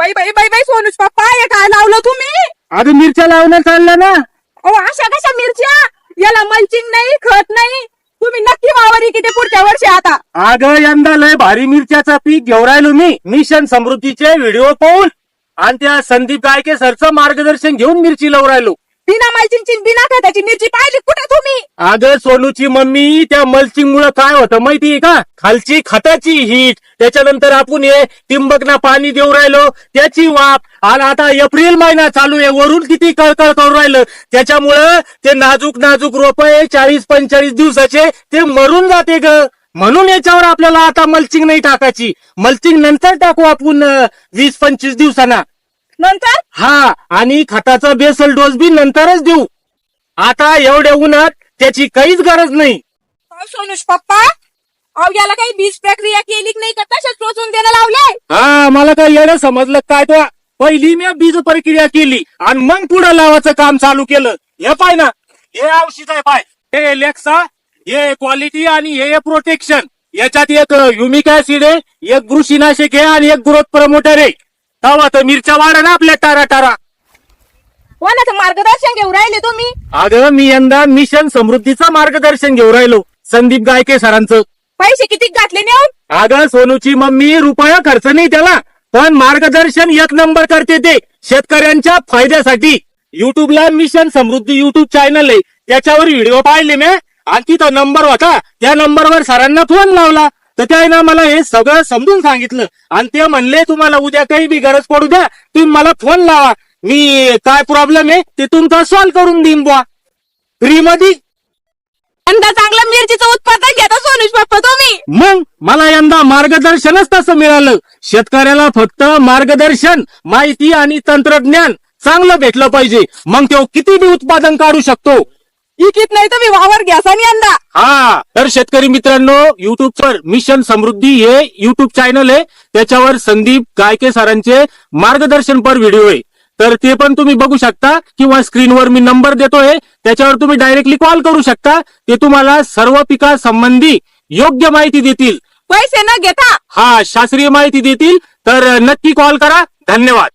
बाई बाई बाई बाई सोनूच पप्पा हे काय लावलं तुम्ही? अगं मिरच्या लावणं चाललं ना. अहो अशा कशा मिरच्या? याला मल्चिंग नाही खत नाही. तुम्ही नक्की वावरी किती पुढच्या वर्षी आता? अगं यंदा लय भारी मिरच्याचा पीक घेऊन राहिलो मी. मिशन समृद्धीचे व्हिडिओ पाहून. आणि त्या संदीप गायके सरचं मार्गदर्शन घेऊन मिरची लावून राहिलो. बिना मल्चिंगची बिना खताची मिरची पाहिली कुठे तुम्ही? अगं सोनूची मम्मी त्या मल्चिंग मुळे काय होतं माहितीये का? खालची खताची हीट. त्याच्यानंतर आपण हे टिंबकना पाणी देऊ राहिलो. त्याची वाफ. आणि आता एप्रिल महिना चालू आहे. वरून किती कळकळ करून राहिलं. त्याच्यामुळं ते नाजूक नाजूक रोप आहे. चाळीस पंचेचाळीस दिवसाचे. ते मरून जाते ग. म्हणून याच्यावर आपल्याला आता मल्चिंग नाही टाकायची. मल्चिंग नंतर टाकू आपण वीस पंचवीस दिवसांना. नंतर? हा. आणि खताचा बेसल डोस बी नंतरच देऊ. आता एवढ्या उन्हात त्याची काहीच गरज नाही. अहो सोनूश पप्पा अहो याला काही बीज प्रक्रिया केली की नाही का? तशाच टोचून देणं लावलंय? हा मला काय येणं समजलं काय तो? पहिली मी बीज प्रक्रिया केली आणि मग पुढे लावायचं काम चालू केलं. हे पाय ना हे औषध आहे पाय. हे लेक्सा हे क्वालिटी आणि हे प्रोटेक्शन याच्यात एक युमिक ऍसिड आहे एक बुरशीनाशक आहे आणि एक ग्रोथ प्रमोटर आहे. तेव्हा तर मिरच्या वाढा ना आपल्या टारा टारा कोणाचं मार्गदर्शन घेऊन राहिले तुम्ही? अगं मी यंदा मिशन समृद्धीचं मार्गदर्शन घेऊन राहिलो. संदीप गायके सरांचं. पैसे किती घातले नेऊन? अगं सोनूची मम्मी रुपया खर्च नाही त्याला पण मार्गदर्शन एक नंबर करते ते शेतकऱ्यांच्या फायद्यासाठी. युट्यूबला मिशन समृद्धी युट्यूब चॅनल आहे. त्याच्यावर व्हिडिओ पाहिले मी. आणि तिथं नंबर होता. त्या नंबरवर सरांना फोन लावला. तर त्यानं मला हे सगळं समजून सांगितलं. आणि ते म्हणले तुम्हाला उद्या काही बी गरज पडू द्या. तुम्ही मला फोन लावा. मी काय प्रॉब्लेम आहे? ते तुमचा सॉल्व्ह करून देईन बुवा. फ्री मध्ये यंदा चांगलं मिरचीचं उत्पादन घेता सोनूश पप्पा तुम्ही. मग मला यंदा मार्गदर्शनच तसं मिळालं. शेतकऱ्याला फक्त मार्गदर्शन माहिती आणि तंत्रज्ञान चांगलं भेटलं पाहिजे. मग तो किती बी उत्पादन काढू शकतो? इकित नाही तुम्ही वावर घ्या सण यंदा. हा तर शेतकरी मित्रांनो युट्यूबवर मिशन समृद्धी हे युट्यूब चॅनल आहे. त्याच्यावर संदीप गायके सरांचे मार्गदर्शनपर व्हिडिओ आहे. तर ते पण तुम्ही बघू शकता किंवा स्क्रीनवर मी नंबर देतोय त्याच्यावर तुम्ही डायरेक्टली कॉल करू शकता. ते तुम्हाला सर्व पिकासंबंधी योग्य माहिती देतील. पैसे न घेता. हा शास्त्रीय माहिती देतील. तर नक्की कॉल करा. धन्यवाद.